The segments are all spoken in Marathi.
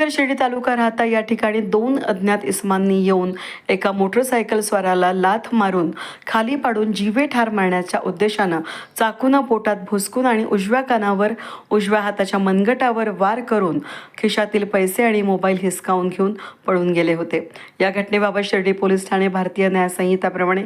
शिर्डी तालुका राहता या ठिकाणी दोन अज्ञात इसमांनी येऊन एका मोटरसायकल स्वाराला लाथ मारून खाली पाडून जीवे ठार मारण्याच्या उद्देशानं चाकूनं पोटात भुसकून आणि उजव्या कानावर उजव्या हाताच्या मनगटावर वार करून खिशातील पैसे आणि मोबाईल हिसकावून घेऊन पळून गेले होते. या घटनेबाबत शिर्डी पोलीस ठाणे भारतीय न्यायसंहिताप्रमाणे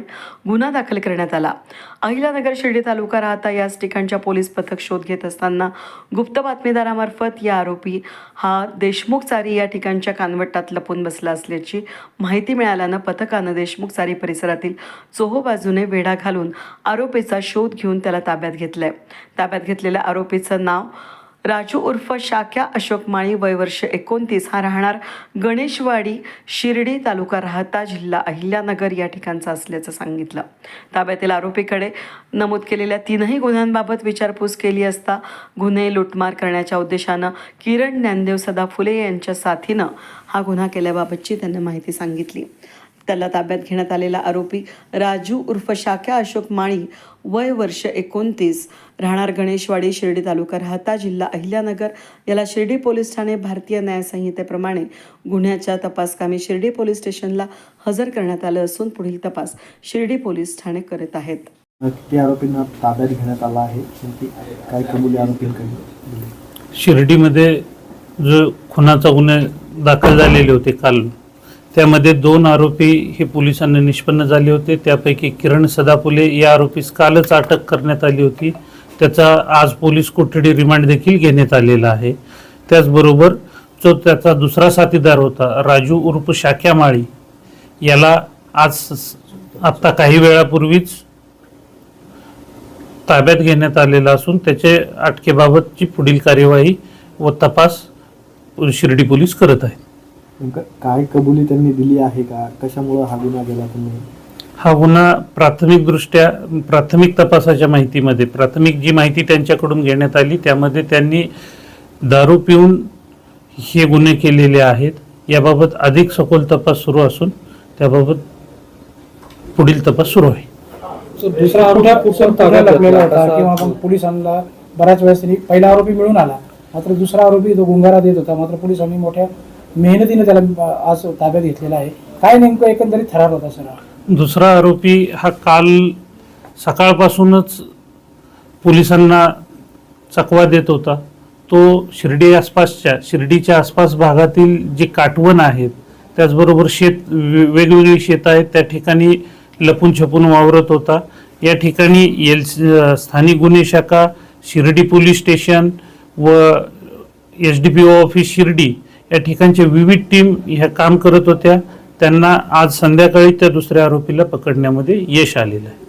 गुन्हा दाखल करण्यात आला. अहिलानगर शिर्डी तालुका राहता याच ठिकाणच्या पोलीस पथक शोध घेत असताना गुप्त बातमीदारामार्फत या आरोपी हा देशमुख चारी या ठिकाणच्या कानवटात लपून बसला असल्याची माहिती मिळाल्यानं पथकानं देशमुख चारी परिसरातील चोहो बाजूने वेढा घालून आरोपीचा शोध घेऊन त्याला ताब्यात घेतलाय. ताब्यात घेतलेल्या आरोपीचं नाव राजू उर्फ शाक्या अशोक माळी वयवर्ष एकोणतीस. हा राहणार गणेशवाडी शिर्डी तालुका राहता जिल्हा अहिल्यानगर या ठिकाणचा असल्याचं सांगितलं. ताब्यातील आरोपीकडे नमूद केलेल्या तीनही गुन्ह्यांबाबत विचारपूस केली असता गुन्हे लुटमार करण्याच्या उद्देशानं किरण ज्ञानदेव सदा फुले यांच्या साथीनं हा गुन्हा केल्याबाबतची त्यांनी माहिती सांगितली. त्याला ताब्यात घेण्यात आलेला आरोपी राजू उर्फ शाक्या अशोक माळी वय वर्ष एकोणतीस राहणार गणेशवाडी शिर्डी तालुका राहता जिल्हा अहिल्यानगर. याला शिर्डी पोलीस ठाणे भारतीय न्याय संहितेप्रमाणे गुन्ह्याच्या तपासकामी शिर्डी पोलीस स्टेशनला हजर करण्यात आलं असून पुढील तपास शिर्डी पोलीस ठाणे करत आहेत. किती आरोपींना ताब्यात घेण्यात आला आहे? काय कबुली आरोपींकडे शिर्डीमध्ये जो खुनाचा गुन्हे दाखल झालेले होते काल त्यामध्ये दोन आरोपी हे पोलिसांना निष्पन्न झाले होते. त्यापैकी किरण सदाफुले या आरोपीस कालच अटक करण्यात आली होती. त्याचा आज पोलीस कोठडी रिमांड देखील घेण्यात आलेला आहे. त्याचबरोबर जो त्याचा दुसरा साथीदार होता राजू उर्फ शाक्या माळी याला आज आत्ता काही वेळापूर्वीच ताब्यात घेण्यात आलेला असून त्याचे अटकेबाबतची पुढील कार्यवाही व तपास शिर्डी पोलीस करत आहेत. नेमकं काय कबुली त्यांनी दिली आहे का? कशामुळं हा गुन्हा केला त्यांनी हा गुन्हा प्राथमिकदृष्ट्या प्राथमिक तपासाच्या माहितीमध्ये प्राथमिक जी माहिती त्यांच्याकडून घेण्यात आली त्यामध्ये त्यांनी दारू पिऊन हे गुन्हे केलेले आहेत. याबाबत अधिक सखोल तपास सुरू असून त्याबाबत पुढील तपास सुरू आहे. दुसरा आरोपी कुठं होता किंवा मग पोलिसांना बऱ्याच वेळेस त्यांनी पहिला आरोपी मिळून आला. मात्र दुसरा आरोपी तो गुंगारा देत होता. मात्र पोलिसांनी मोठ्या मेहनतीने त्याला आज ताब्यात घेतलेला आहे. काय नेमकं एकंदरीत थरार होता सर दुसरा आरोपी हा काल सकाळपासूनच पोलिसांना चकवा देत होता. तो शिर्डी आसपासच्या शिर्डीच्या आसपास भागातील जे काटवण आहेत त्याचबरोबर शेत वेगवेगळी शेत आहेत त्या ठिकाणी लपून छपून वावरत होता. या ठिकाणी एल स्थानिक गुन्हे शाखा शिर्डी पोलीस स्टेशन व S D P O office Shirdi या ठिकाणचे विविध टीम ह्या काम करत होत्या. त्यांना आज संध्याकाळी त्या दुसऱ्या आरोपीला पकडण्यामध्ये यश आलेलं आहे.